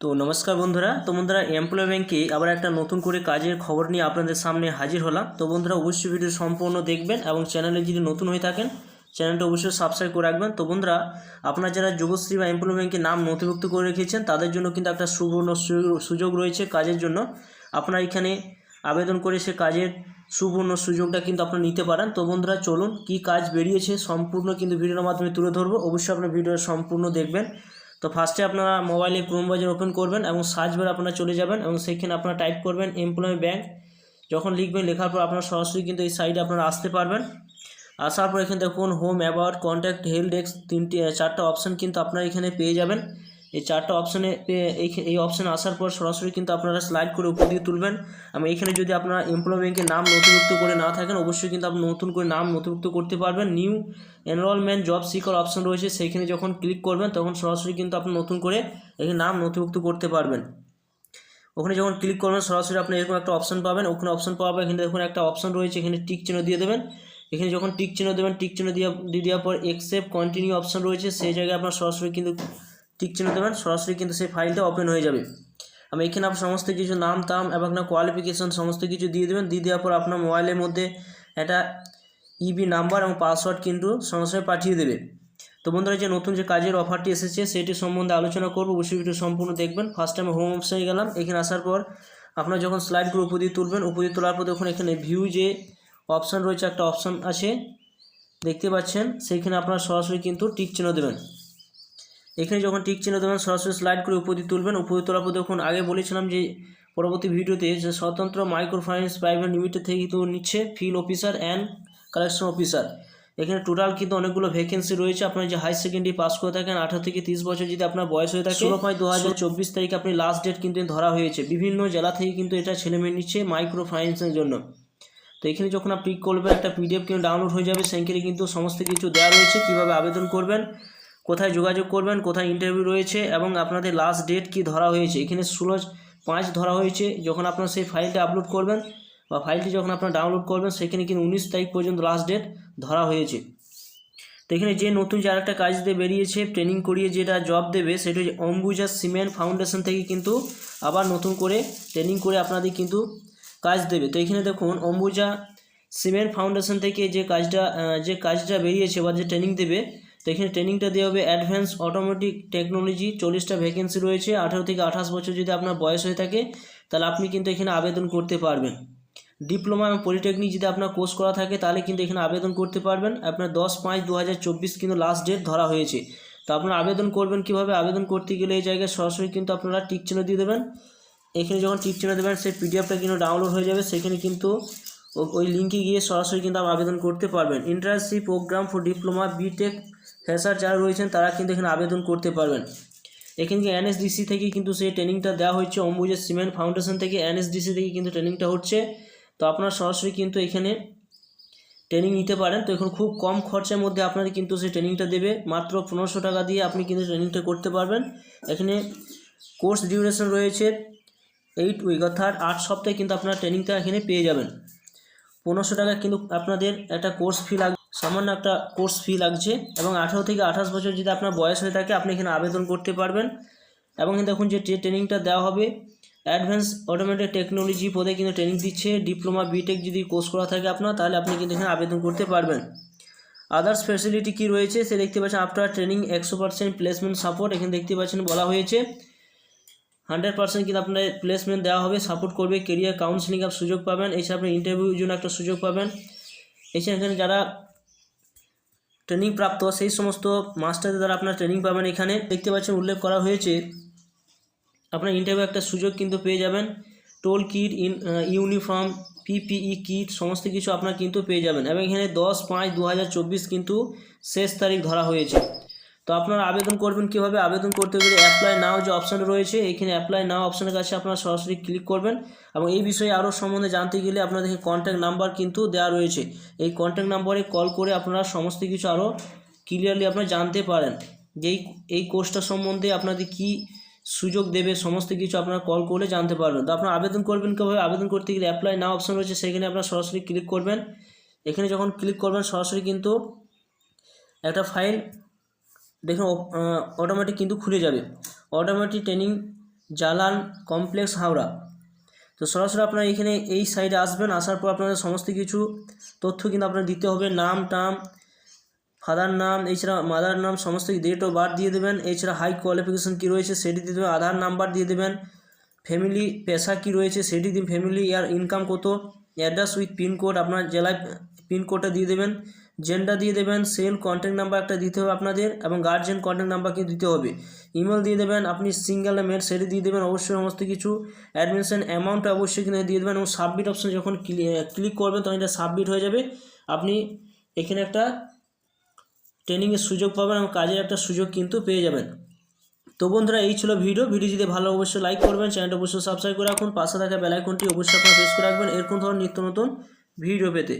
তো নমস্কার বন্ধুরা, তো বন্ধুরা, এমপ্লয় ব্যাংকে আবার একটা নতুন করে কাজের খবর নিয়ে আপনাদের সামনে হাজির হলাম। তো বন্ধুরা, অবশ্যই ভিডিও সম্পূর্ণ দেখবেন এবং চ্যানেলে যদি নতুন হয়ে থাকেন, চ্যানেলটা অবশ্যই সাবস্ক্রাইব করে রাখবেন। তো বন্ধুরা, আপনারা যারা যুবশ্রী বা এমপ্লয় ব্যাংকে নাম নথিভুক্ত করে রেখেছেন, তাদের জন্য কিন্তু একটা সুবর্ণ সুযোগ রয়েছে কাজের জন্য। আপনারা এখানে আবেদন করে সে কাজের সুবর্ণ সুযোগটা কিন্তু আপনারা নিতে পারেন। তো বন্ধুরা, চলুন কি কাজ বেরিয়েছে সম্পূর্ণ কিন্তু ভিডিওর মাধ্যমে তুলে ধরবো। অবশ্যই আপনার ভিডিও সম্পূর্ণ দেখবেন। তো ফার্স্টে আপনারা মোবাইলে ক্রোম ব্রাউজার ওপেন করবেন এবং সার্চ বারে আপনারা চলে যাবেন এবং সেখানে আপনারা টাইপ করবেন এমপ্লয়মেন্ট ব্যাঙ্ক যখন লিখবেন, লেখার পর আপনারা সরাসরি কিন্তু এই সাইডে আপনারা আসতে পারবেন। আসার পর এখানে দেখুন home about contact help desk তিনটি, চারটা অপশান কিন্তু আপনারা এখানে পেয়ে যাবেন। এই চারটা অপশানে এই অপশানে আসার পর সরাসরি কিন্তু আপনারা স্লাইড করে উপর দিয়ে তুলবেন। আমি এখানে যদি আপনারা এমপ্লয় ব্যাংকের নাম নথিভুক্ত করে না থাকেন, অবশ্যই কিন্তু আপনি নতুন করে নাম নথিভুক্ত করতে পারবেন। New enrolment job seeker option রয়েছে, সেইখানে যখন ক্লিক করবেন, তখন সরাসরি কিন্তু আপনি নতুন করে এখানে নাম নথিভুক্ত করতে পারবেন। ওখানে যখন ক্লিক করবেন, সরাসরি আপনি এরকম একটা অপশন পাবেন। ওখানে অপশন পর এখানে দেখুন একটা অপশন রয়েছে, এখানে টিক চিহ্ন দিয়ে দেবেন। এখানে যখন টিক চিহ্ন দেবেন টিক চিহ্ন দিয়ে দিয়ে দেওয়ার পর এক্সেপ্ট কন্টিনিউ অপশন রয়েছে, সেই জায়গায় আপনার সরাসরি কিন্তু টিক চিহ্ন দেবেন সরাসরি কিন্তু সেই ফাইলটা ওপেন হয়ে যাবে। আমি এখানে আপনার সমস্ত কিছু নাম, তাম এবং আপনার কোয়ালিফিকেশন সমস্ত কিছু দিয়ে দেবেন। দিয়ে দেওয়ার পর আপনার মোবাইলের মধ্যে একটা ইবি নাম্বার এবং পাসওয়ার্ড কিন্তু সঙ্গে পাঠিয়ে দেবে। তো বন্ধুরা যে নতুন যে কাজের অফারটি এসেছে, সেটি সম্বন্ধে আলোচনা করব। অবশ্যই সম্পূর্ণ দেখবেন। ফার্স্ট আমি হোম অপশানে গেলাম। এখানে আসার পর আপনার যখন স্লাইডগুলো উপর দিয়ে তুলবেন, উপর দিয়ে তোলার পর দেখুন এখানে ভিউ যে অপশান রয়েছে, একটা অপশান আছে। দেখতে পাচ্ছেন? সেইখানে আপনারা সরাসরি কিন্তু টিক চিহ্ন দেবেন। এখানে যখন টিক চিহ্ন দেবেন সরাসরি স্লাইড করে উপর তুলবেন। উপর তোলার পর দেখুন আগে বলেছিলাম যে পরবর্তী ভিডিওতে যে স্বতন্ত্র মাইক্রো ফাইন্যান্স প্রাইভেট লিমিটেড থেকে কিন্তু নিচ্ছে field officer and collection officer এখানে টোটাল কিন্তু অনেকগুলো ভ্যাকেন্সি রয়েছে। আপনার যে হাই সেকেন্ডারি পাস করে থাকেন আঠারো থেকে তিরিশ বছর যদি আপনার বয়স হয়ে থাকে ষোলো পাঁচ দু হাজার চব্বিশ তারিখে আপনি লাস্ট ডেট কিন্তু ধরা হয়েছে। বিভিন্ন জেলা থেকে কিন্তু এটা ছেলেমেয়ে নিচ্ছে মাইক্রো ফাইন্যান্সের জন্য। তো এখানে যখন আপনি ক্লিক করবেন একটা পিডিএফ কিন্তু ডাউনলোড হয়ে যাবে। সেখানে কিন্তু সমস্ত কিছু দেওয়া রয়েছে। কীভাবে আবেদন করবেন কোথায় যোগাযোগ করবেন, কোথায় ইন্টারভিউ রয়েছে এবং আপনাদের লাস্ট ডেট কি ধরা হয়েছে? এখানে ষোলো পাঁচ ধরা হয়েছে। যখন আপনার সেই ফাইলটা আপলোড করবেন বা ফাইলটি যখন আপনার ডাউনলোড করবেন, সেখানে কিন্তু উনিশ তারিখ পর্যন্ত লাস্ট ডেট ধরা হয়েছে। তো এখানে যে নতুন যে আরেকটা কাজ দিয়ে বেরিয়েছে ট্রেনিং করিয়ে যেটা জব দেবে, সেটা হচ্ছে অম্বুজা সিমেন্ট ফাউন্ডেশন থেকে কিন্তু আবার নতুন করে ট্রেনিং করে আপনাদের কিন্তু কাজ দেবে। তো এখানে দেখুন, অম্বুজা সিমেন্ট ফাউন্ডেশন থেকে যে কাজটা যে কাজটা বেরিয়েছে বা যে ট্রেনিং দেবে এখানে ট্রেনিংটা দেওয়া হবে অ্যাডভান্স অটোমেটিক টেকনোলজি চল্লিশটা ভ্যাকেন্সি রয়েছে, আঠারো থেকে আঠাশ বছর যদি আপনার বয়স হয়ে থাকে, তাহলে আপনি কিন্তু এখানে আবেদন করতে পারবেন। ডিপ্লোমা এবং পলিটেকনিক যদি আপনার কোর্স করা থাকে, তাহলে কিন্তু এখানে আবেদন করতে পারবেন। আপনার দশ পাঁচ দু কিন্তু লাস্ট ডেট ধরা হয়েছে। তো আপনারা আবেদন করবেন কীভাবে? আবেদন করতে গেলে এই জায়গায় সরাসরি কিন্তু আপনারা টিক চিহ্ন দিয়ে দেবেন। এখানে যখন টিক চিহ্ন দেবেন, সেই পিডিএফটা কিন্তু ডাউনলোড হয়ে যাবে। সেখানে কিন্তু ওই লিঙ্কে গিয়ে সরাসরি কিন্তু আবেদন করতে পারবেন। Internship programme for diploma BTech fresher যারা রয়েছেন তারা কিন্তু এখানে আবেদন করতে পারবেন। এখানে এনএসডিসি থেকে কিন্তু সেই ট্রেনিংটা দেওয়া হচ্ছে অম্বুজা সিমেন্ট ফাউন্ডেশন থেকে এনএসডিসি থেকে কিন্তু ট্রেনিংটা হচ্ছে। তো আপনারা সরাসরি কিন্তু এখানে ট্রেনিং নিতে পারেন। তো এখন খুব কম খরচের মধ্যে আপনাদের কিন্তু সেই ট্রেনিংটা দেবে। মাত্র পনেরোশো টাকা দিয়ে আপনি কিন্তু ট্রেনিংটা করতে পারবেন। এখানে কোর্স ডিউরেশন রয়েছে এইট উইক, অর্থাৎ আট সপ্তাহে কিন্তু আপনারা ট্রেনিংটা এখানে পেয়ে যাবেন। পনেরোশো টাকা কিন্তু আপনাদের একটা কোর্স ফি লাগ সামান্য একটা কোর্স ফি লাগছে এবং আঠারো থেকে আঠাশ বছর যদি আপনার বয়স হয়ে থাকে, আপনি এখানে আবেদন করতে পারবেন। এবং দেখুন যে ট্রেনিংটা দেওয়া হবে অ্যাডভান্স অটোমেটেড টেকনোলজি পদে কিন্তু ট্রেনিং দিচ্ছে ডিপ্লোমা বিটেক যদি কোর্স করা থাকে আপনার, তাহলে আপনি কিন্তু এখানে আবেদন করতে পারবেন। আদার্স ফ্যাসিলিটি কি রয়েছে, সে দেখতে পাচ্ছেন আফটার ট্রেনিং একশো পার্সেন্ট প্লেসমেন্ট সাপোর্ট এখানে দেখতে পাচ্ছেন বলা হয়েছে। হান্ড্রেড পার্সেন্ট কিন্তু আপনার প্লেসমেন্ট দেওয়া হবে সাপোর্ট করবে কেরিয়ার কাউন্সিলিং আপ সুযোগ পাবেন, এছাড়া আপনি ইন্টারভিউর জন্য একটা সুযোগ পাবেন। এছাড়া এখানে যারা ট্রেনিং প্রাপ্ত সেই সমস্ত মাস্টারদের দ্বারা আপনার ট্রেনিং পাবেন। এখানে দেখতে পাচ্ছেন উল্লেখ করা হয়েছে, আপনার ইন্টারভিউ একটা সুযোগ কিন্তু পেয়ে যাবেন। Tool kit in uniform PPE kit সমস্ত কিছু আপনার কিন্তু পেয়ে যাবেন। এবং এখানে দশ পাঁচ দু কিন্তু শেষ তারিখ ধরা হয়েছে। তো আপনারা আবেদন করবেন কীভাবে? আবেদন করতে গেলে অ্যাপ্লাই নাও যে অপশান রয়েছে, এখানে অ্যাপ্লাই নাও অপশানের কাছে আপনারা সরাসরি ক্লিক করবেন এবং এই বিষয়ে আরও সম্বন্ধে জানতে গেলে আপনাদেরকে কন্ট্যাক্ট নাম্বার কিন্তু দেওয়া রয়েছে। এই কন্ট্যাক্ট নাম্বারে কল করে আপনারা সমস্ত কিছু আরও ক্লিয়ারলি আপনারা জানতে পারেন যে এই কোর্সটা সম্বন্ধে আপনাদের কি সুযোগ দেবে, সমস্ত কিছু আপনারা কল করলে জানতে পারবেন। তো আপনারা আবেদন করবেন কীভাবে? আবেদন করতে গেলে অ্যাপ্লাই নাও অপশান রয়েছে, সেখানে আপনারা সরাসরি ক্লিক করবেন। এখানে যখন ক্লিক করবেন সরাসরি কিন্তু একটা ফাইল দেখুন অটোমেটিক কিন্তু খুলে যাবে। Automatic training Jalan complex Howrah. তো সরাসরি আপনারা এখানে এই সাইডে আসবেন, আসার পর আপনাদের সমস্ত কিছু তথ্য কিন্তু আপনার দিতে হবে। নাম, টাম ফাদার নাম, এছাড়া মাদার নাম, সমস্ত ডেট অফ বার্থ দিয়ে দেবেন। এছাড়া হাই কোয়ালিফিকেশন কী রয়েছে সেটি দিয়ে দেবেন, আধার নাম্বার দিয়ে দেবেন ফ্যামিলি পেশা কী রয়েছে সেটি দিন ফ্যামিলি ইয়ার ইনকাম কত অ্যাড্রেস উইথ পিনকোড আপনার জেলায় পিনকোডটা দিয়ে দেবেন। জেন্ডার দিয়ে দেবেন সেল কন্ট্যাক্ট নাম্বার একটা দিতে হবে আপনাদের এবং গার্জেন কন্ট্যাক্ট নাম্বার কিন্তু দিতে হবে। ইমেল দিয়ে দেবেন, আপনি সিঙ্গেল মেল সেটি দিয়ে দেবেন, অবশ্যই সমস্ত কিছু। অ্যাডমিশন অ্যামাউন্টটা অবশ্যই কিন্তু দিয়ে দেবেন এবং সাবমিট অপশন যখন ক্লিক করবেন তখন এটা সাবমিট হয়ে যাবে। আপনি এখানে একটা ট্রেনিংয়ের সুযোগ পাবেন এবং কাজের একটা সুযোগ কিন্তু পেয়ে যাবেন। তো বন্ধুরা, এই ছিল ভিডিও ভিডিও যদি ভালো অবশ্যই লাইক করবেন চ্যানেলটা অবশ্যই সাবস্ক্রাইব করে রাখুন। পাশে থাকা বেলাইকনটি অবশ্যই আপনারা প্রেস করে রাখবেন। এরকম ধরনের নিত্য নতুন ভিডিও পেতে।